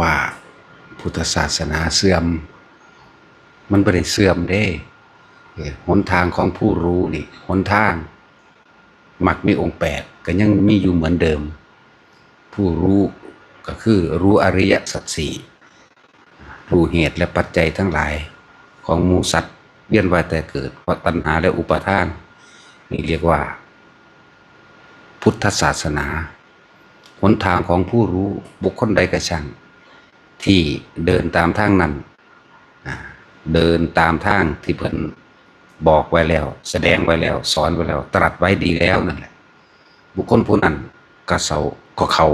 ว่า พุทธศาสนาเสื่อม มันไม่ได้เสื่อมเด้เออหนทางของผู้รู้นี่หนทางมักมีองค์แปดก็ยังมีอยู่เหมือนเดิม ผู้รู้ก็คือรู้อริยสัจสี่รู้เหตุและปัจจัยทั้งหลายของมูสัตว์เวียนว่ายแต่เกิดเพราะตัณหาและอุปาทาน นี่เรียกว่า พุทธศาสนาหนทางของผู้รู้บุคคลใดก็ช่าง ที่เดินตามทางนั้นเดินตามทางที่เพิ่นบอกไว้แล้ว แสดงไว้แล้ว สอนไว้แล้ว ตรัสไว้ดีแล้วนั่นแหละ บุคคลผู้นั้นก็เสาก็เขา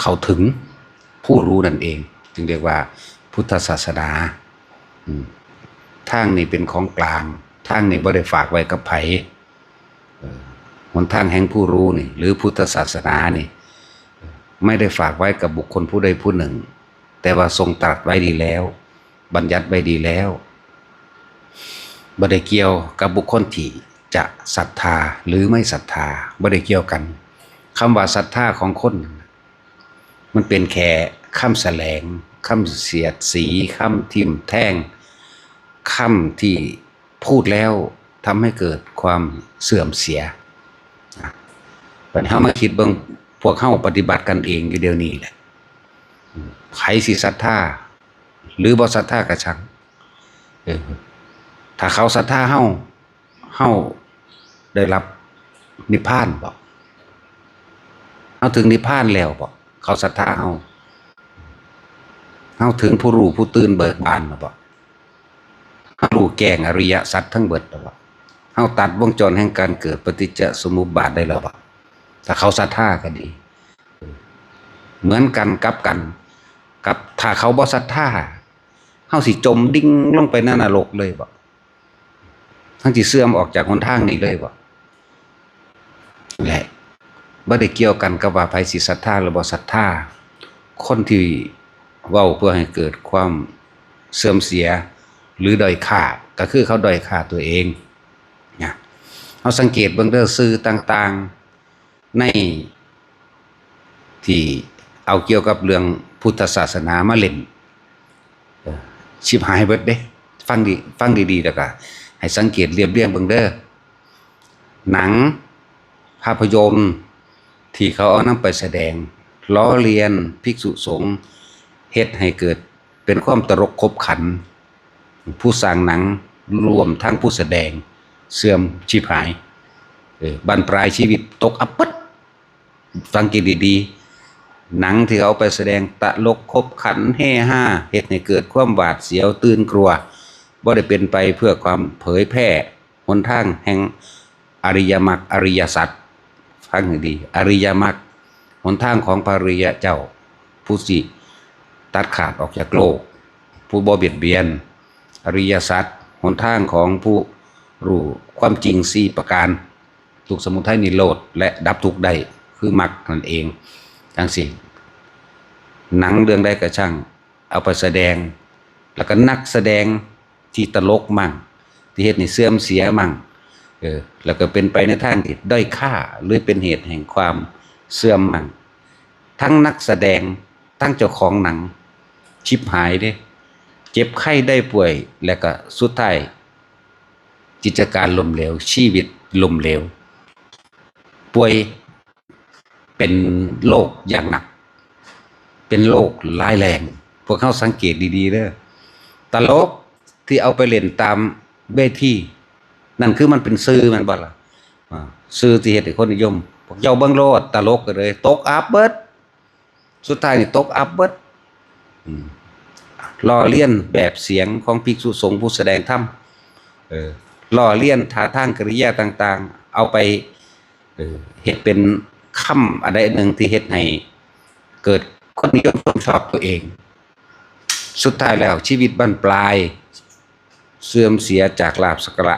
เขาถึงผู้รู้นั่นเอง จึงเรียกว่า พุทธศาสนาทางนี้เป็นของกลางทางนี้บ่ได้ฝากไว้กับไผหนทางแห่งผู้รู้นี่ หรือพุทธศาสนานี่ ไม่ได้ฝากไว้กับบุคคลผู้ใดผู้หนึ่ง แต่ว่าทรงตรัสไว้ดีแล้ว บัญญัติไว้ดีแล้วบ่ได้เกี่ยวกับบุคคลที่จะศรัทธาหรือไม่ศรัทธาบ่ได้เกี่ยวกันคำว่าศรัทธาของคน มันเป็นแค่คำแสลงคำเสียดสีคำทิมแท่งคำที่พูดแล้วทำให้เกิดความเสื่อมเสียนะปัญหามาคิดเบิ่งพวกเข้าปฏิบัติกันเองอยู่เดียวนี้แหละ ใครสิศรัทธาหรือบ่ศรัทธากระชังถ้าเขาศรัทธาเฮาเฮาได้รับนิพพานบ่เอาถึงนิพพานแล้วบ่เขาศรัทธาเฮาเฮาถึงผู้รู้ผู้ตื่นเบิกบานแล้วบ่เฮารู้แก้งอริยสัจทั้งเบิดแล้วบ่เฮาตัดวงจรแห่งการเกิดปฏิจจสมุปบาทได้แล้วบ่ถ้าเขาศรัทธาก็ดี เหมือนกันกับกัน กับถ้าเขาบ่ศรัทธาเฮาสิจมดิ่งลงไปในนรกเลยบ่ทั้งที่เสื่อมออกจากหนทางนี้เลยบ่และบ่ได้เกี่ยวกันกับว่าไผสิศรัทธาหรือบ่ศรัทธาคนที่เว้าเพื่อให้เกิดความเสื่อมเสียหรือด้อยค่าก็คือเขาด้อยค่าตัวเองนะเฮาสังเกตเบิ่งเด้อสื่อต่างๆในที่เอาเกี่ยวกับเรื่อง พุทธศาสนามาเล่นชิบหายเบิดเด้ ฟังดีฟังดีๆแล้วก็ให้สังเกตเรียบเรียงเบิ่งเด้อหนังภาพยนตร์ที่เขาเอานำไปแสดง ล้อเลียนภิกษุสงฆ์เฮ็ดให้เกิดเป็นความตลกขบขัน ผู้สร้างหนังรวมทั้งผู้แสดงเสื่อมชิบหายเออบันปลายชีวิตตกอับปัดสังเกตดีๆ หนังที่เขาไปแสดงตะลกคบขันเฮฮาเหตุให้เกิดความหวาดเสียวตื่นกลัวบ่ได้เป็นไปเพื่อความเผยแพร่หนทางแห่งอริยมรรคอริยสัจฟังให้ดี อริยมรรคหนทางของพระอริยเจ้า ผู้สิตัดขาดออกจากโลก ผู้บ่เบียดเบียน อริยสัจหนทางของผู้รู้ความจริงสี่ประการ ทุกสมุทัยนิโรธและดับทุกได้คือมรรคนั่นเอง จังสิหนังเรื่องใดก็ช่าง เอาไปแสดง แล้วก็นักแสดงที่ตลกมั่ง ที่เหตุให้เสื่อมเสียมั่งเออแล้วก็เป็นไปในทางที่ด้อยค่าหรือเป็นเหตุแห่งความเสื่อมมั่ง ทั้งนักแสดงทั้งเจ้าของหนัง ชิบหายเด้เจ็บไข้ได้ป่วย แล้วก็สุดท้ายกิจการล้มเหลวชีวิตล้มเหลวป่วย เป็นโรคอย่างหนัก เป็นโรคร้ายแรง พวกเขาสังเกตดีๆเด้อตลกที่เอาไปเล่นตามเวทีนั่นคือมันเป็นซื้อมันบ่ล่ะอ่าซื้อที่เฮ็ดให้คนนิยมพวกเจ้าเบิ่งโลดตลกก็เลย ตกอับเบิดสุดท้ายนี่ตกอับเบิดล้อเลียนแบบเสียงของภิกษุสงฆ์ผู้แสดงธรรมล้อเลียนท่าทางกริยาต่าง ๆ เอาไปเออเฮ็ดเป็น คำอะไรหนึ่งที่เฮ็ดให้เกิดคนนิยมชมชอบตัวเอง สุดท้ายแล้วชีวิตบั้นปลาย เสื่อมเสียจากลาบสกระ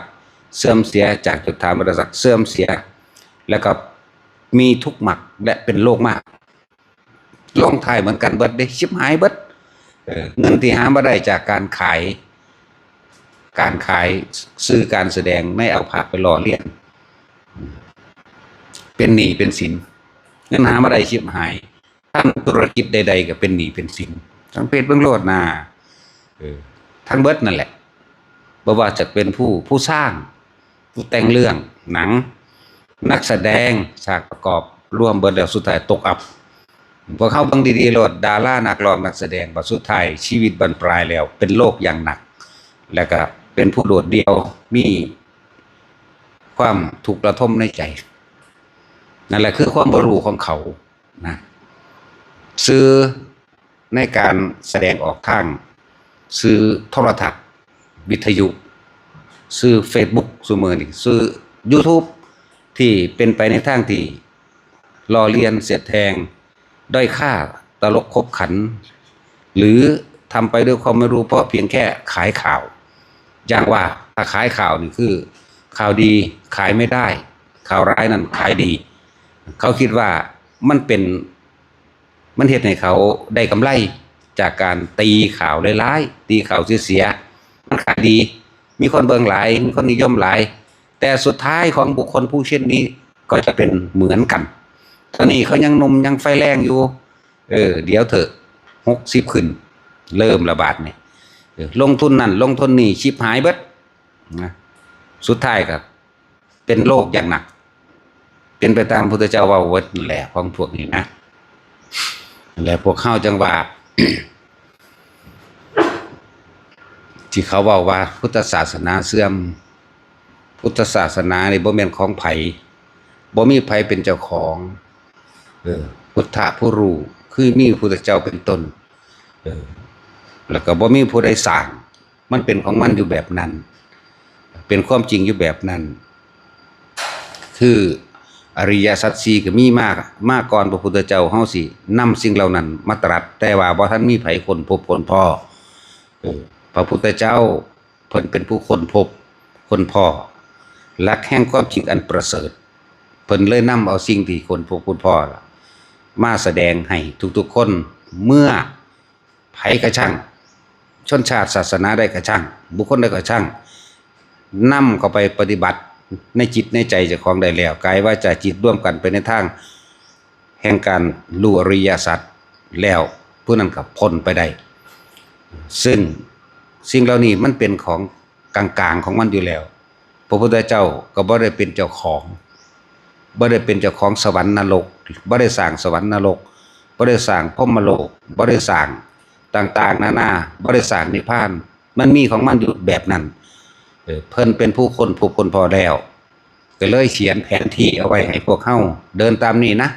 เสื่อมเสียจากจุดฐานบรรศักดิ์เสื่อมเสีย แล้วก็มีทุกข์หมักและเป็นโรคมากลงทายเหมือนกันเบิดได้ชิบหายเบิดเออเงินที่หามาได้จากการขาย การขายซื้อการแสดงไม่เอาผักไปหล่อเลี้ยง เป็นหนี้เป็นสินเงินหามาได้ชิบหายทำธุรกิจใด ๆ ก็เป็นหนี้เป็นสินทั้งเพศเบื้องโลดนาออทั้งเบิดนั่นแหละบ่ว่าจะเป็นผู้ผู้สร้าง ผู้แต่งเรื่องหนัง นักแสดงฉากประกอบร่วมเบิดแล้วสุดท้ายตกอับพอเข้าบังดีๆโลดดารานักร้องนักแสดงบัดสุดท้ายชีวิตบรรปลายแล้ว เป็นโรคอย่างหนัก แล้วก็เป็นผู้โดดเดี่ยวมีความถูกกระทมในใจ นั่นแหละคือความบรู้ของเขานะซื้อในการแสดงออกทาง ซื้อโทรทัศน์วิทยุ ซื้อ Facebook ซูมือนี่ซื้อ YouTube ที่เป็นไปในทางที่รอเลียนเสียดแทง ด้อยค่าตลกคบขัน หรือทำไปด้วยความไม่รู้เพราะเพียงแค่ขายข่าว อย่างว่าถ้าขายข่าวนี่คือ ข่าวดีขายไม่ได้ ข่าวร้ายนั่นขายดี เขาคิดว่ามันเป็นมันเหตุให้เขาได้กำไรจากการตีข่าวร้ายๆตีข่าวเสียๆมันขายดี มีคนเบิ่งหลายมีคนนิยมหลาย แต่สุดท้ายของบุคคลผู้เช่นนี้ก็จะเป็นเหมือนกัน ตอนนี้เขายังนมยังไฟแรงอยู่ เออ เดี๋ยวเถอะหกสิบขึ้น เริ่มระบาดเนี่ยลงทุนนั่นลงทุนนี่ชิบหายเบิดนะสุดท้ายครับเป็นโรคอย่างหนัก เป็นไปตามพุทธเจ้าว่าเวิดแหละของพวกนี้นะแหละพวกเข้าจังหวะที่เขาบอกว่า พุทธศาสนาเสื่อม พุทธศาสนาในบ่แม่นของไผ่บ่มีไผ่เป็นเจ้าของ เออ พุทธะผู้รู้คือมีพุทธเจ้าเป็นต้นเออ แล้วก็บ่มีผู้ใดสร้างมันเป็นของมันอยู่แบบนั้น เป็นความจริงอยู่แบบนั้น คือ อริยสัจสี่ก็มีมาก มากก่อนพระพุทธเจ้าเฮาสินำสิ่งเหล่านั้น มาตรัสแต่ว่าบ่ทันมีไผคนพบคนพ่อพระพุทธเจ้าเพิ่นเป็นผู้คนพบคนพ่อหลักแห่งความจริงอันประเสริฐเพิ่นเลยนำเอาสิ่งที่คนพบคนพ่อมาแสดงให้ทุกๆคนเมื่อไผกระช่างชนชาติศาสนาได้กระช่างบุคคลได้กระช่างนำเข้าไปปฏิบัติ ในจิตในใจจ้าของได้แล้วกายว่าจะจิตร่วมกันไปในทาง แห่งการรู้อริยสัจแล้วผู้นั้นกับพ้นไปได้ ซึ่งสิ่งเหล่านี้มันเป็นของกลางๆของมันอยู่แล้ว พระพุทธเจ้าก็บ่ได้เป็นเจ้าของบ่ได้เป็นเจ้าของสวรรค์นรกบ่ได้สร้างสวรรค์นรกบ่ได้สร้างพมโลกบ่ได้สร้างต่างๆ นานาบ่ได้สร้างนิพพาน มันมีของมันอยู่แบบนั้น เพิ่นเป็นผู้คนผู้คนพอแล้วก็เลยเขียนแผนที่เอาไว้ให้พวกเฮาเดินตามนี้นะ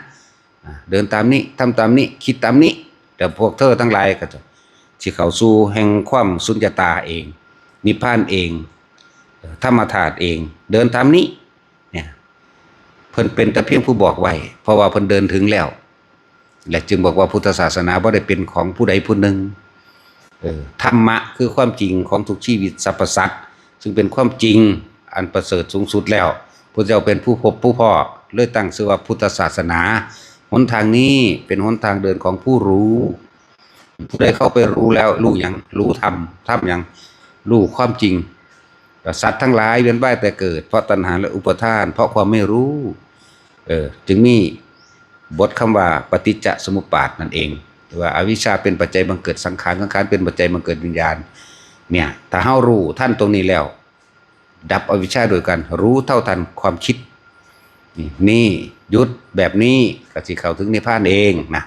เดินตามนี้ทำตามนี้คิดตามนี้ แต่พวกเธอทั้งหลายก็จะสิเขาสู่แห่งความสุญญตาเอง นิพพานเอง ธรรมธาตุเอง เดินตามนี้เนี่ยเพิ่นเป็นแต่เพียงผู้บอกไว้ เพราะว่าเพิ่นเดินถึงแล้ว และจึงบอกว่าพุทธศาสนาบ่ได้เป็นของผู้ใดผู้หนึ่งธรรมะคือความจริงของทุกชีวิตสรรพสัตว์ ซึ่งเป็นความจริงอันประเสริฐสูงสุดแล้วพระเจ้าเป็นผู้พบผู้พ่อเลยตั้งชื่อว่าพุทธศาสนา หนทางนี้เป็นหนทางเดินของผู้รู้ผู้ใดเข้าไปรู้แล้วรู้หยังรู้ธรรมธรรมหยังรู้ความจริงสัตว์ทั้งหลายเวียนว่ายแต่เกิด เพราะตัณหาและอุปทาน เพราะความไม่รู้เออจึงมีบทคำว่าปฏิจจสมุปบาทนั่นเองว่าอาวิชชาเป็นปัจจัยบังเกิดสังขารสังขารเป็นปัจจัยบังเกิดวิญญาณ เนี่ยถ้าเฮารู้ท่านตรงนี้แล้ว ดับอวิชชาโดยการรู้เท่าทันความคิด นี่นี่หยุดแบบนี้กสิเข้าถึงนิพพานเองนะ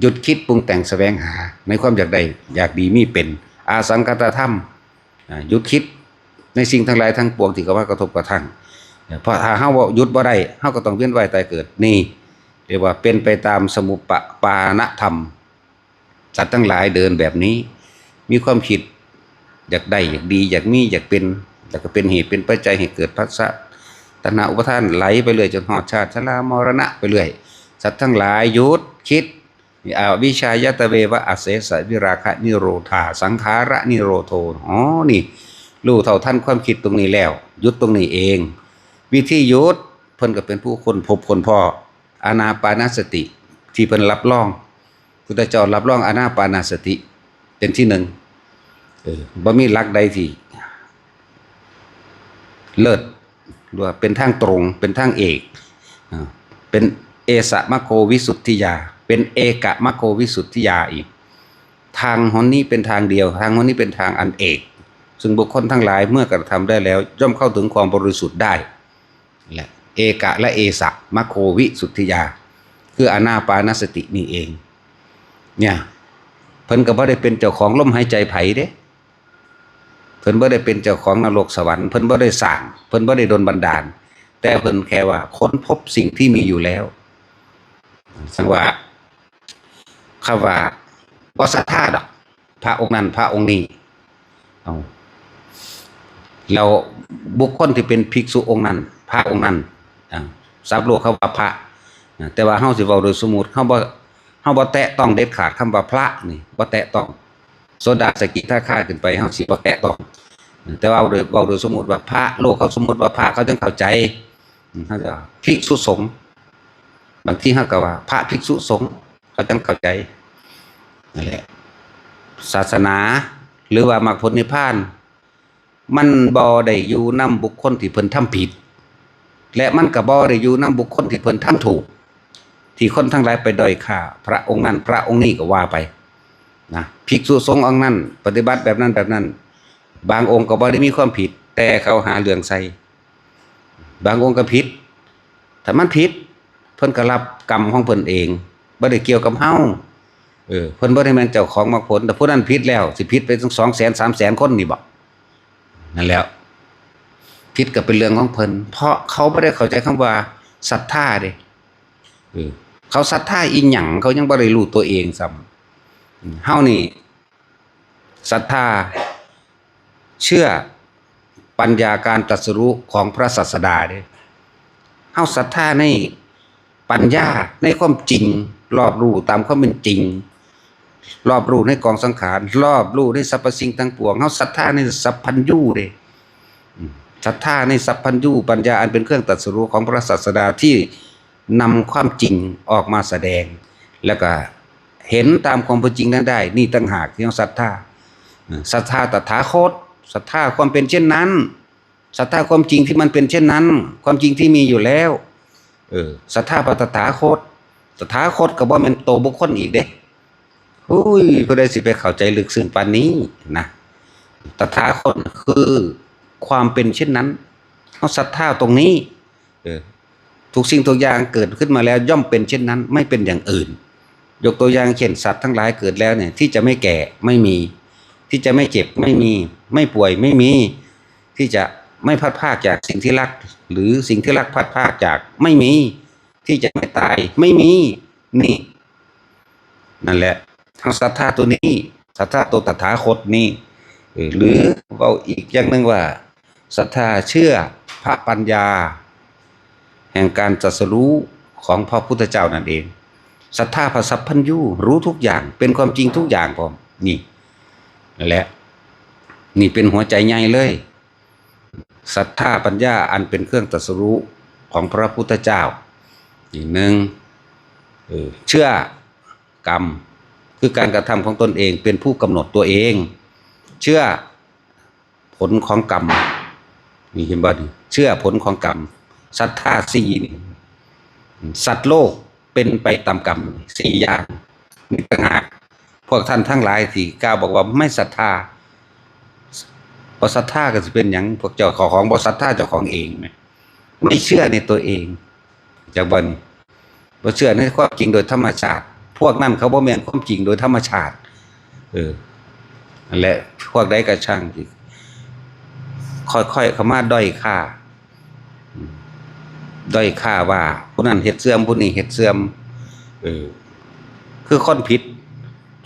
หยุดคิดปรุงแต่งแสวงหา ในความอยากใดอยากดีมีเป็น อาสังกตธรรมหยุดคิดในสิ่งทั้งหลายทั้งปวงที่เขาว่ากระทบกระทั่งเพราะถ้าเฮาหยุดบ่ได้เฮาก็ต้องเวียนว่ายตายเกิดนี่เรียกว่าเป็นไปตามสมุปปานธรรมสัตว์ทั้งหลายเดินแบบนี้ มีความคิด อยากได้อยากดีอยากมีอยากเป็นแล้วก็เป็นเหตุเป็นปัจจัยให้เกิดพัสสะตัณหาอุปทานไหลไปเรื่อยจนหอดชาติชรามรณะไปเรื่อยสัตว์ทั้งหลายยุดคิดนี่อาวิชายตเววะอเสสวิราคะนิโรธา สังขาระนิโรโทอ๋อนี่รู้เท่าท่านความคิดตรงนี้แล้ว ยุดตรงนี้เอง วิธียุดเพิ่นก็เป็นผู้คนพบคนพ่ออานาปานสติ ที่เพิ่นรับรองพุทธเจ้ารับรองอานาปานสติ เป็นที่หนึ่ง เออบ่มีหลักใดที่เลิศหรือว่าเป็นทางตรง เป็นทางเอก เป็นเอสะมะโควิสุทธิยา เป็นเอกะมะโควิสุทธิยาอีก ทางหนนี้เป็นทางเดียว ทางหนนี้เป็นทางอันเอก ซึ่งบุคคลทั้งหลายเมื่อกระทำได้แล้ว ย่อมเข้าถึงความบริสุทธิ์ได้และเอกะและเอสะมะโควิสุทธิยา คืออานาปานสตินี่เอง เนี่ยเพิ่นก็บ่ได้เป็นเจ้าของลมหายใจไผ่เด้ เพิ่นบ่ได้เป็นเจ้าของนรกสวรรค์เพิ่นบ่ได้สร้างเพิ่นบ่ได้ดลบันดาล แต่เพิ่นแค่ว่าค้นพบสิ่งที่มีอยู่แล้วสังว่าคำว่าบ่ศรัทธาดอก พระองค์นั้นพระองค์นี้เอาแล้วบุคคลที่เป็นภิกษุองค์นั้น พระองค์นั้นอ่าทรัพย์โลกเขาว่าพระแต่ว่าเฮาสิเว้าโดยสมมุติเฮาบ่เฮาบ่แตะต้องเด็ดขาดคำว่าพระนี่บ่แตะต้อง โซดาสกิถ้าค่าขึ้นไปเฮาสิบ่แตะต้องแต่ว่าโดยเว้าโดยสมมุติว่าพระโลกเขาสมมุติว่าพระเขาจึงเข้าใจเขาจะภิกษุสงฆ์บางทีเฮาก็ว่า พระภิกษุสงฆ์เขาจึงเข้าใจนั่นแหละศาสนาหรือว่ามรรคผลนิพพาน มันบ่ได้อยู่นํบุคคลที่เพิ่นทำผิด และมันก็บ่ได้อยู่นํบุคคลที่เพิ่นทำถูก ที่คนทั้งหลายไปด้อยค่าพระองค์นั้นพระองค์นี้ก็ว่าไป นะภิกษุสงฆ์องค์นั้น ปฏิบัติแบบนั้นแบบนั้น บางองค์ก็บ่ได้มีความผิด แต่เขาหาเรื่องใส่บางองค์ก็ผิดถ้ามันผิด เพิ่นก็รับกรรมของเพิ่นเองบ่ได้เกี่ยวกับเฮาเออเพิ่นบ่ได้แม่นเจ้าของมรรคผลแต่ผู้นั้นผิดแล้ว สิผิดไปถึง200,000 300,000คนนี่บ่นั่นแล้วผิดก็เป็นเรื่องของเพิ่นเพราะเขาบ่ได้เข้าใจคำว่าศรัทธาเด้เออเขาศรัทธาอีหยังเขายังบ่ได้รู้ตัวเองซ้ำ เฮานี่ศรัทธา เชื่อปัญญาการตรัสรู้ของพระศาสดาเด้เฮาศรัทธาในปัญญาในความจริง รอบรู้ตามความเป็นจริง รอบรู้ในกองสังขาร รอบรู้ในสรรพสิ่งทั้งปวงเฮาศรัทธาในสัพพัญญูเด้ศรัทธาในสัพพัญญูปัญญาอันเป็นเครื่องตรัสรู้ของพระศาสดาที่นำความจริงออกมาแสดงแล้วก็ เห็นตามความเป็นจริงนั้นได้ นี่ต่างหากที่เราศรัทธาศรัทธาตถาคตศรัทธาความเป็นเช่นนั้นศรัทธาความจริงที่มันเป็นเช่นนั้น ความจริงที่มีอยู่แล้วเออศรัทธาพระตถาคตตถาคตก็บ่แม่นโตบุคคลอีกเด้อุ้ยก็ได้สิไปเข้าใจลึกซึ้งปานนี้นะตถาคตคือความเป็นเช่นนั้นเฮาศรัทธาตรงนี้เออทุกสิ่งทุกอย่างเกิดขึ้นมาแล้วย่อมเป็นเช่นนั้น ไม่เป็นอย่างอื่น ยกตัวอย่างเช่นสัตว์ทั้งหลายเกิดแล้วเนี่ยที่จะไม่แก่ไม่มี ที่จะไม่เจ็บไม่มี ไม่ป่วยไม่มี ที่จะไม่พัดภาคจากสิ่งที่รัก หรือสิ่งที่รักพัดภาคจากไม่มี ที่จะไม่ตายไม่มีนี่ นั่นแหละทางศรัทธาตัวนี้ศรัทธาตัวตถาคตนี่หรือเอาอีกอย่างหนึ่งว่าศรัทธาเชื่อพระปัญญา แห่งการตรัสรู้ของพระพุทธเจ้านั่นเอง ศรัทธาพระสัพพัญญูรู้ทุกอย่าง เป็นความจริงทุกอย่างพร้อมนี่นั่นแหละ นี่เป็นหัวใจใหญ่เลยศรัทธาปัญญาอันเป็นเครื่องตรัสรู้ของพระพุทธเจ้าอีกหนึ่งเชื่อกรรมคือการกระทำของตนเองเป็นผู้กำหนดตัวเอง เชื่อผลของกรรมนี่เห็นบ่นี่เชื่อผลของกรรมศรัทธาสี่นี่สัตว์โลก เป็นไปตามกรรมสี่อย่างนี่ต่างหากพวกท่านทั้งหลายที่กล่าวบอกว่าไม่ศรัทธาบ่ศรัทธาก็จะเป็นอย่างพวกเจ้าของของบ่ศรัทธาเจ้าของเองไหมไม่เชื่อในตัวเองจากบ่นบ่เชื่อในความจริงโดยธรรมชาติ พวกนั้นเขาบ่แม่นความจริงโดยธรรมชาติ เออและพวกใดก็ช่างที่ค่อยๆเข้ามาด้อยค่า ด้อยค่าว่าผู้นั้นเฮ็ดเสื่อมผู้นี้เฮ็ดเสื่อมเออคือคนผิด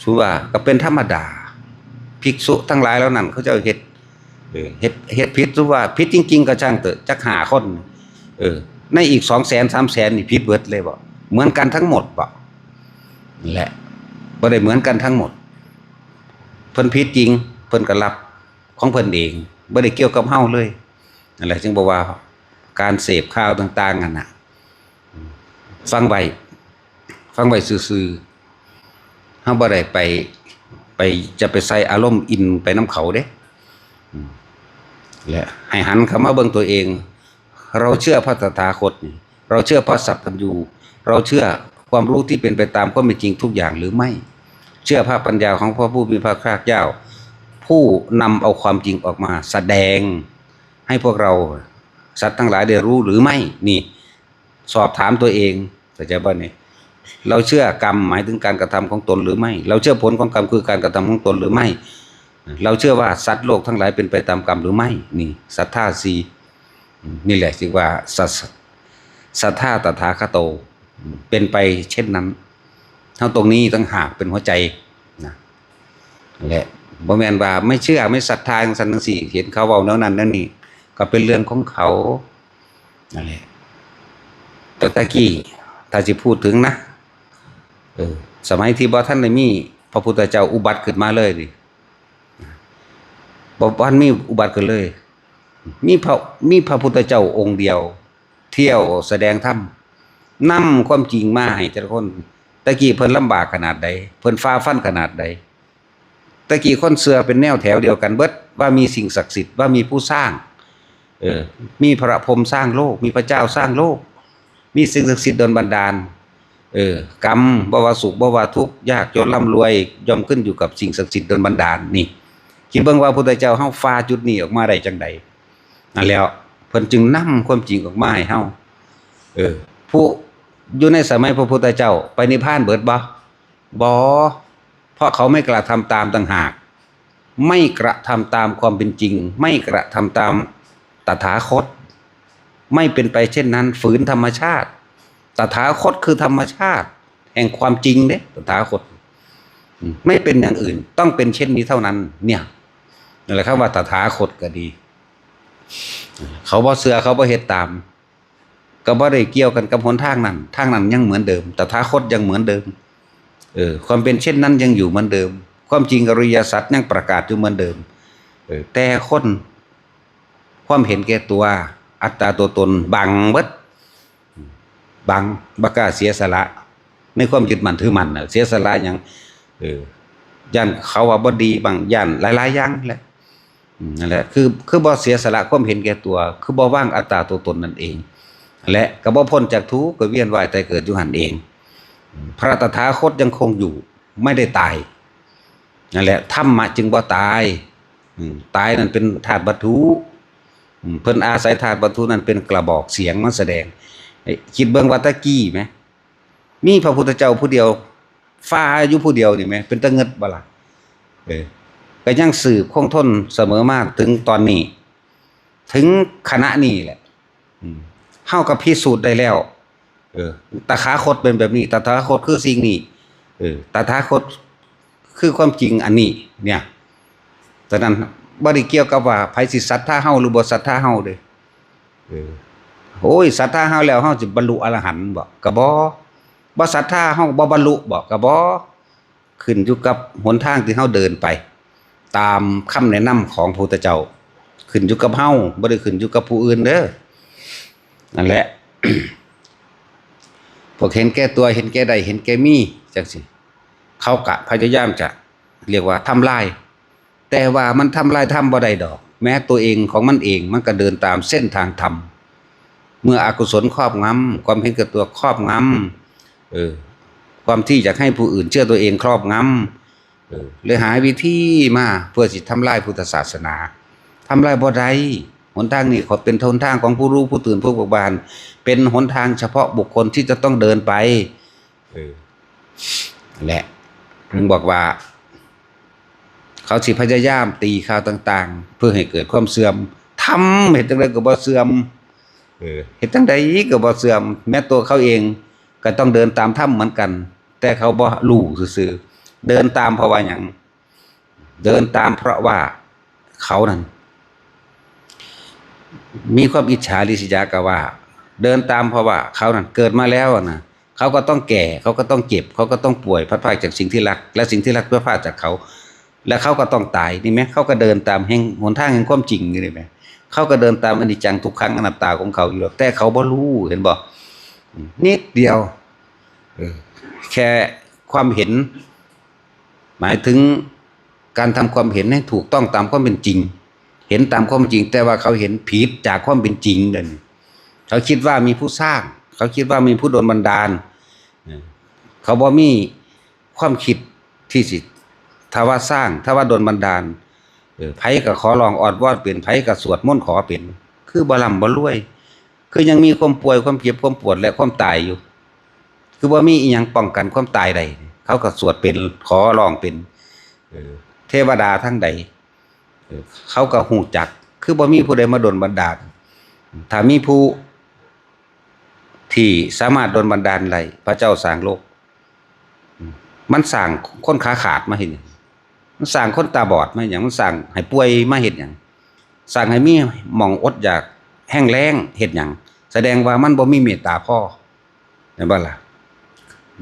ถือว่าก็เป็นธรรมดาภิกษุทั้งหลายแล้วนั่นเขาเจะเฮ็ดเออเฮ็ดเฮ็ดผิดถือว่าผิดจริง ๆ ก็ช่างเถอะจักหาคนเออ ในอีก200,000 300,000นี่ผิดเบิดเลยบ่เหมือนกันทั้งหมดบ่แหละบ่ได้เหมือนกันทั้งหมด เพิ่นผิดจริง เพิ่นก็รับของเพิ่นเองบ่ได้เกี่ยวกับเฮาเลยนั่นแหละจึงบอกว่า การเสพข่าวต่างๆกันน่ะฟังไว้ฟังไว้ซื่อๆเฮาบ่ได้ไป ไปจะไปใส่อารมณ์อินไปน้ำเขาเด้และให้หันเข้ามาเบิ่งตัวเอง เราเชื่อพระตถาคต เราเชื่อพระสัพพัญญูเราเชื่อความรู้ที่เป็นไปตามความเป็นจริงทุกอย่างหรือไม่ เชื่อพระปัญญาของพระผู้มีพระภาคเจ้า ผู้นำเอาความจริงออกมาแสดงให้พวกเรา สัตว์ทั้งหลายได้รู้หรือไม่นี่ สอบถามตัวเองเข้าใจป่ะเนี่ยเราเชื่อกรรมหมายถึงการกระทำของตนหรือไม่ เราเชื่อผลของกรรมคือการกระทำของตนหรือไม่ เราเชื่อว่าสัตว์โลกทั้งหลายเป็นไปตามกรรมหรือไม่ นี่ศรัทธาสีนี่แหละจึงว่าสัสศรัทธาตถาคโต เป็นไปเช่นนั้น เท่าตรงนี้ตั้งหากเป็นหัวใจนะนั่นแหละบ่แมนว่าไม่เชื่อไม่ศรัทธาจังซั่นจังซี่เห็นเขาเว้าแนวนั้นแนวนี้ ก็เป็นเรื่องของเขานั่นแหละแต่ตะกี้ถ้าจะพูดถึงนะเออสมัยที่บ่ท่านได้มี พระพุทธเจ้าอุบัติขึ้นมาเลยดิบ่บ่ทันมีอุบัติขึ้นเลย มีพระมีพระพุทธเจ้าองค์เดียว เที่ยวแสดงธรรมนำความจริงมาให้แต่ละคนตะกี้เพิ่นลำบากขนาดใดเพิ่นฟ้าฟันขนาดใดตะกี้คนเสือเป็นแนวแถวเดียวกันเบิดว่ามีสิ่งศักดิ์สิทธิ์ว่ามีผู้สร้าง เออ มีพระพรหมสร้างโลก มีพระเจ้าสร้างโลก มีสิ่งศักดิ์สิทธิ์ดลบันดาล เออ กรรมบวาสุขบวาทุกยากจนร่ำรวยย่อมขึ้นอยู่กับสิ่งศักดิ์สิทธิ์ดลบันดาลนี่คิดเบิ่งว่าพระพุทธเจ้าเฮาฟ้าจุดนี้ออกมาได้จังใดนั่นแล้วเพิ่นจึงนำความจริงออกมาให้เฮาเออ ผู้อยู่ในสมัยพระพุทธเจ้า ไปนิพพานเบิดบ่บ่เพราะเขาไม่กระทำตามต่างหาก ไม่กระทำตามความเป็นจริง ไม่กระทำตาม ตถาคต ไม่เป็นไปเช่นนั้น ฝืนธรรมชาติ ตถาคตคือธรรมชาติ แห่งความจริงเด้ตถาคต ไม่เป็นอย่างอื่น ต้องเป็นเช่นนี้เท่านั้น เนี่ยนั่นแหละครับว่าตถาคตก็ดี เขาบ่เสือเขาบ่เฮ็ดตาม ก็บ่ได้เกี่ยวกันกับหนทางนั้นทางนั้นยังเหมือนเดิม ตถาคตยังเหมือนเดิมเออความเป็นเช่นนั้นยังอยู่เหมือนเดิม ความจริงอริยสัจยังประกาศอยู่เหมือนเดิมเออแต่คน ความเห็นแก่ตัว อัตตาตัวตน บังเบิดบังบ่กล้าเสียสละในความยึดมั่นถือมั่นเสียสละหยังเออย่านเขาว่าบ่ดีบางย่านหลายๆอย่างแหละนั่นแหละคือคือบ่เสียสละความเห็นแก่ตัว คือบ่ว่างอัตตาตัวตนนั่นเอง และก็บ่พ้นจากทุกข์ก็เวียนว่ายตายเกิดอยู่หันเอง พระตถาคตยังคงอยู่ไม่ได้ตายนั่นแหละธรรมะจึงบ่ตายตายนั่นเป็นธาตุวัตถุ เพิ่นอาศัยธาตุวัตถุนั้นเป็นกระบอกเสียงมาแสดงให้คิดเบิ่งว่าตะกี้ไหมมีพระพุทธเจ้าผู้เดียวฟ้าอยู่ผู้เดียวนี่ไหมเป็นตะเงิดบล่ะเออก็ยังสืบคงทนเสมอมาถึงตอนนี้ ถึงคณะนี้แหละอืมเฮากับพิสูจน์ได้แล้ว เออตถาคตเป็นแบบนี้ตาถาคตคือสิ่งนี้เออตาถาคตคือความจริงอันนี้ เนี่ยฉะนั้น บ่ได้เกี่ยวกับว่าไผสิศรัทธาเฮาหรือบ่ศรัทธาเฮาเด้เออโอ้ยศรัทธาเฮาแล้วเฮาสิบรรลุอรหันต์บ่ก็บ่บ่ศรัทธาเฮาบ่บรรลุบ่ก็บ่ขึ้นอยู่กับหนทางที่เฮาเดินไป ตามคำแนะนำของพระพุทธเจ้า ขึ้นอยู่กับเฮาบ่ได้ขึ้นอยู่กับผู้อื่นเด้อนั่นแหละพวกเห็นแก่ตัวเห็นแก่ใดเห็นแก่มีจังสิเขากะพยายามจะเรียกว่าทำลาย แต่ว่ามันทำลายทำบ่ได้ดอก แม้ตัวเองของมันเองมันก็เดินตามเส้นทางธรรมเมื่ออกุศลครอบงำความเห็นแก่ตัวครอบงำเออความที่อยากให้ผู้อื่นเชื่อตัวเองครอบงำเออเลยหาวิธีมาเพื่อสิทำลายพุทธศาสนาทำลายบ่ได้หนทางนี้ขอเป็นหนทางของผู้รู้ผู้ตื่นผู้เบิกบาน เป็นหนทางเฉพาะบุคคลที่จะต้องเดินไปเออแหละถึงบอกว่า เขาสิพยายามตีข่าวต่าง ๆ เพื่อให้เกิดความเสื่อมทำเหตุจังไดก็บ่เสื่อมเออเหตุจังใดก็บ่เสื่อม แม้ตัวเขาเองก็ต้องเดินตามถ้ำเหมือนกัน แต่เขาบ่รู้ซื่อๆเดินตามเพราะว่าหยังเดินตามเพราะว่าเขานั้นมีความอิจฉาริษยากะว่า เดินตามเพราะว่าเขานั้นเกิดมาแล้วอะนะเขาก็ต้องแก่ เขาก็ต้องเจ็บ เขาก็ต้องป่วยพัดพรากจากสิ่งที่รัก และสิ่งที่รักพัดพรากจากเขา และเขาก็ต้องตายนี่ไหมเขาก็เดินตามแห่งหนทางแห่งความจริงนี่ไหมเขาก็เดินตามอนิจจังทุกครั้งอนัตตาของเขาอยู่หรอกแต่เขาบ่รู้เห็นบ่นิดเดียวแค่ความเห็น หมายถึงการทำความเห็นให้ถูกต้องตามความเป็นจริง เห็นตามความจริง แต่ว่าเขาเห็นผิดจากความเป็นจริงเลยเขาคิดว่ามีผู้สร้าง เขาคิดว่ามีผู้โดนบันดาลเออเขาบ่มีความคิดที่สิ ถ้าว่าสร้าง ถ้าว่าโดนบันดาลเออไผก็ขอลองออดวอดเป็นไผก็สวดมนต์ขอเป็น คือบ่ลำบ่รวย คือยังมีความป่วยความเจ็บความปวดและความตายอยู่ คือว่ามีอีหยังป้องกันความตายใดเขาก็สวดเป็นขอร้องเป็นเออเทวดาทั้งใดเขาก็หูจัก คือบ่มีผู้ใดมาดลบันดาลถ้ามีผู้ที่สามารถดลบันดาลไรพระเจ้าสร้างโลก มันสร้างคนขาขาดมาเห็น มันสร้างคนตาบอดมาเห็นอย่างมันสร้างให้ป่วยมาเห็นอย่างสร้างให้มีหมองอดอยากแห้งแล้งเห็นอย่างแสดงว่ามันบ่มีเมตตาพ่อเห็นบ่ล่ะ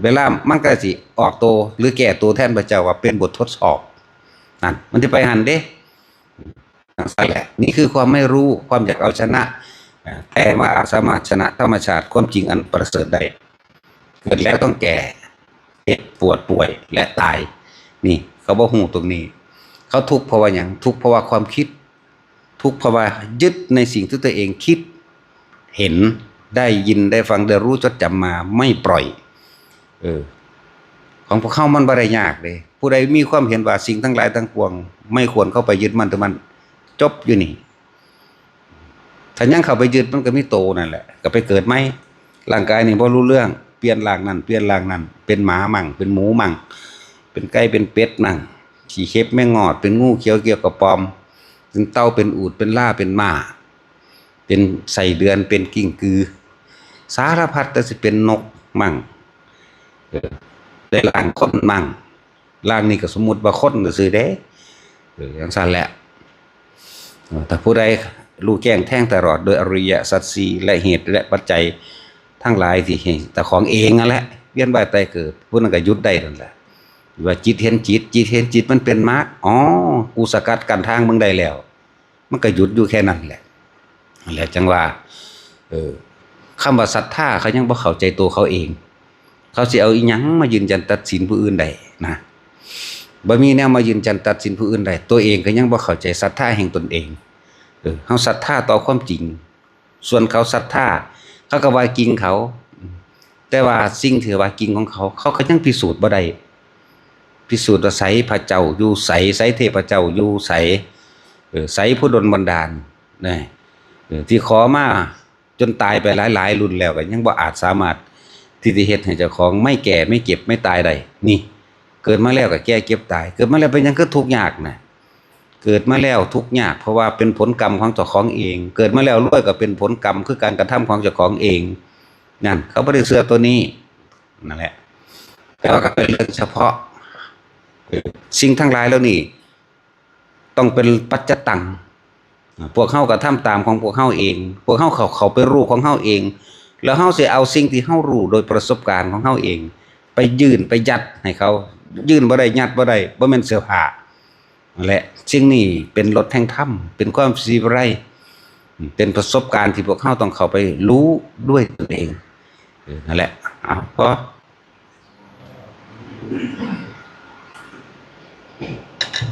เวลามันก็สิออกโตหรือแก่ตัวแทนพระเจ้าว่าเป็นบททดสอบนั่นมันจะไปหันเด้นั่นแหละนี่คือความไม่รู้ความอยากเอาชนะ แต่ว่าสามารถชนะธรรมชาติความจริงอันประเสริฐได้เกิดแล้วต้องแก่เจ็บปวดป่วยและตายนี่ เขาบอกหูตรงนี้ เขาทุกข์เพราะว่าอย่างทุกข์เพราะว่าความคิด ทุกข์เพราะว่ายึดในสิ่งที่ตัวเองคิด เห็นได้ยินได้ฟังได้รู้จดจำมาไม่ปล่อย เออ ของพวกเขามันบริยากเลย ผู้ใดมีความเห็นว่าสิ่งทั้งหลายทั้งปวง ไม่ควรเข้าไปยึดมันแต่มัน จบอยู่นี่ถ้ายังเข้าไปยึดมันก็ไม่โตนั่นแหละ ก็ไปเกิดไหมร่างกายนี่พอรู้เรื่อง เปลี่ยนร่างนั่นเปลี่ยนร่างนั่นเป็นหมามั่งเป็นหมูมั่ง เป็นไก่เป็นเป็ดมั่งขี่เข็บแม่งอด เป็นงูเขียวเกี่ยวกับปอม เป็นเต้าเป็นอูดเป็นล่าเป็นหมาเป็นใส่เดือนเป็นกิ้งกือ สารพัดแต่สิเป็นนกมั่งได้ล่างคนมั่งล่างนี่ก็สมมุติว่าคนก็ซื้อเด้อออย่างสั้นแหละแต่ผู้ใดรู้แจ้งแท่งตลอดโดยอริยสัจสีและเหตุและปัจจัยทั้งหลายที่แต่ของเองนั่นแหละเวียนว่ายตายเกิดผู้นั้นก็ยุดได้นั่นแหละ ว่าจิตเห็นจิต จิตเห็นจิตมันเป็นมรรคอ๋อกูสกัดกันทางมึงได้แล้ว มันก็หยุดอยู่แค่นั้นแหละแหละจังว่า เออคำว่าศรัทธาเขายังบ่เข้าใจตัวเขาเอง เขาสิเอาอีหยังมายืนยันตัดสินผู้อื่นได้นะบ่มีแนวมายืนยันตัดสินผู้อื่นได้ตัวเองก็ยังบ่เข้าใจศรัทธาแห่งตนเองเออเฮาศรัทธาต่อความจริง ส่วนเขาศรัทธาเขาก็ว่าจริงเขา แต่ว่าสิ่งที่ว่าจริงของเขา เขาก็ยังพิสูจน์บ่ได้ พิสูจน์ว่าไสพระเจ้าอยู่ไสไสเทพเจ้าอยู่ไสเออไสผู้ดลบันดาลนะเออที่ขอมาจนตายไปหลาย ๆ รุ่นแล้วก็ยังบ่อาจสามารถที่จะเฮ็ดให้เจ้าของไม่แก่ไม่เจ็บไม่ตายได้นี่ เกิดมาแล้วก็แก่เก็บตาย เกิดมาแล้วเป็นยังคือทุกข์ยากนะเกิดมาแล้วทุกข์ยาก เพราะว่าเป็นผลกรรมของเจ้าของเอง เกิดมาแล้วรวยก็เป็นผลกรรมคือการกระทำของเจ้าของเองนั่นเขาบ่ได้เสื้อตัวนี้นั่นแหละแต่ว่าก็เป็นเรื่องเฉพาะ สิ่งทั้งหลายแล้วนี่ ต้องเป็นปัจจตังพวกเฮาก็ทำตามของพวกเฮาเอง พวกเฮาเขาเขาไปรู้ของเฮาเอง แล้วเฮาเสิเอาสิ่งที่เฮารู้โดยประสบการณ์ของเฮาเอง ไปยื่นไปยัดให้เขา ยื่นบ่ได้ยัดบ่ได้บ่แม่นเสื้อผ้าและสิ่งนี้เป็นรถแห่งธรรมเป็นความสิบไรเป็นประสบการณ์ที่พวกเฮาต้องเข้าไปรู้ด้วยตนเองนั่นแหละเอ้าพอ ปา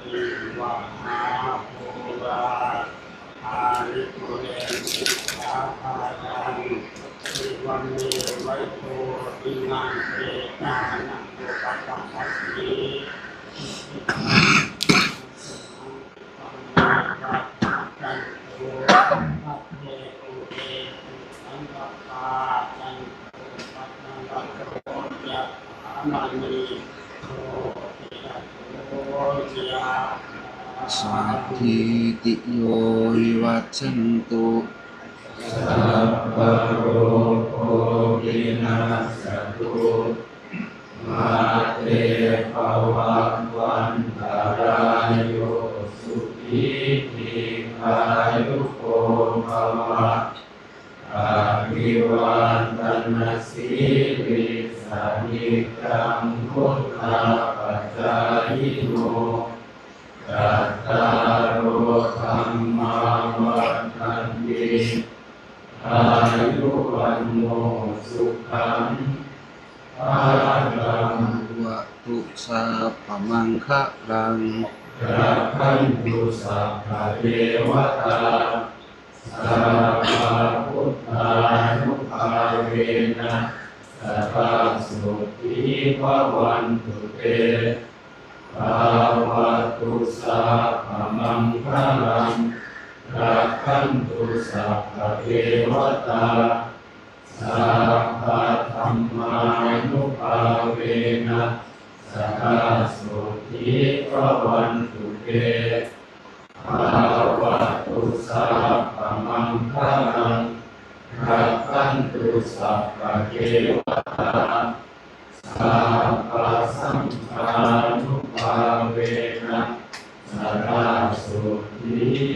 ริวะหาภูราภาริปุเรนติสาภารังสิวันเนไวโตตินังเตตานังโลกัสสะสีกันโตภัพเพอุเรสังฆปาจันโตปัตตังรัตโตยะอามานีโตติยะโตติยะ สาธิติโยวิวัชชันตุ สัพพะโรโควินาศตุมาเตภวัตวันตารายโยสุขีทีขายุโกภวะอาภิวันตันสีริสานิจังพุทธาปัจจายิโน ตัตตาโรธรรมาวัฏันติอายุวันโนสุขังภาลัง วะตุสาปมังคะรังรักขันตุสัพพเทวตาสัพพพุทธานุภาเวนะสัพพสุติภวันตุเตภาวะตุสัพพมังคลังรักขันตุสัพพเทวตาสัพพธรรมานุภาเวนะสัพพสุ ติภวันตุเตภาวะตุสัพพะมังคลังรักขันตุสัพพเทวตาสัพพสังฆานุภาเวนะสารสุทิ